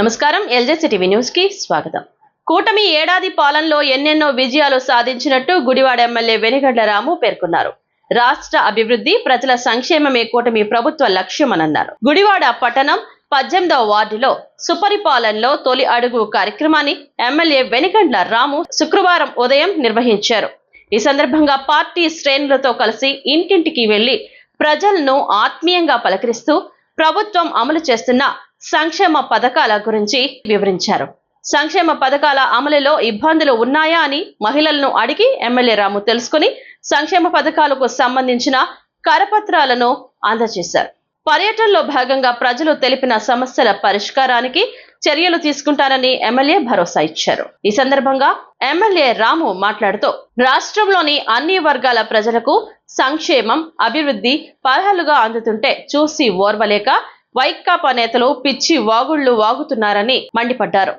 నమస్కారం ఎల్జెసి టీవీ న్యూస్కి స్వాగతం. కూటమి ఏడాది పాలనలో ఎన్నెన్నో విజయాలు సాధించినట్టు గుడివాడ ఎమ్మెల్యే వెనిగండ్ల రాము పేర్కొన్నారు. రాష్ట్ర అభివృద్ధి ప్రజల సంక్షేమమే కూటమి ప్రభుత్వ లక్ష్యమనన్నారు. గుడివాడ పట్టణం పద్దెనిమిదవ వార్డులో సుపరిపాలనలో తొలి అడుగు కార్యక్రమాన్ని ఎమ్మెల్యే వెనిగండ్ల రాము శుక్రవారం ఉదయం నిర్వహించారు. ఈ సందర్భంగా పార్టీ శ్రేణులతో కలిసి ఇంటింటికి వెళ్ళి ప్రజలను ఆత్మీయంగా పలకరిస్తూ ప్రభుత్వం అమలు చేస్తున్న సంక్షేమ పథకాల గురించి వివరించారు. సంక్షేమ పథకాల అమలులో ఇబ్బందులు ఉన్నాయా అని మహిళలను అడిగి ఎమ్మెల్యే రాము తెలుసుకుని సంక్షేమ పథకాలకు సంబంధించిన కరపత్రాలను అందజేశారు. పర్యటనలో భాగంగా ప్రజలు తెలిపిన సమస్యల పరిష్కారానికి చర్యలు తీసుకుంటానని ఎమ్మెల్యే భరోసా ఇచ్చారు. ఈ సందర్భంగా ఎమ్మెల్యే రాము మాట్లాడుతూ రాష్ట్రంలోని అన్ని వర్గాల ప్రజలకు సంక్షేమం అభివృద్ధి పర్హాలుగా అందుతుంటే చూసి ఓర్వలేక వైకాపా నేతలు పిచ్చి వాగుళ్ళు వాగుతున్నారని మండిపడ్డారు.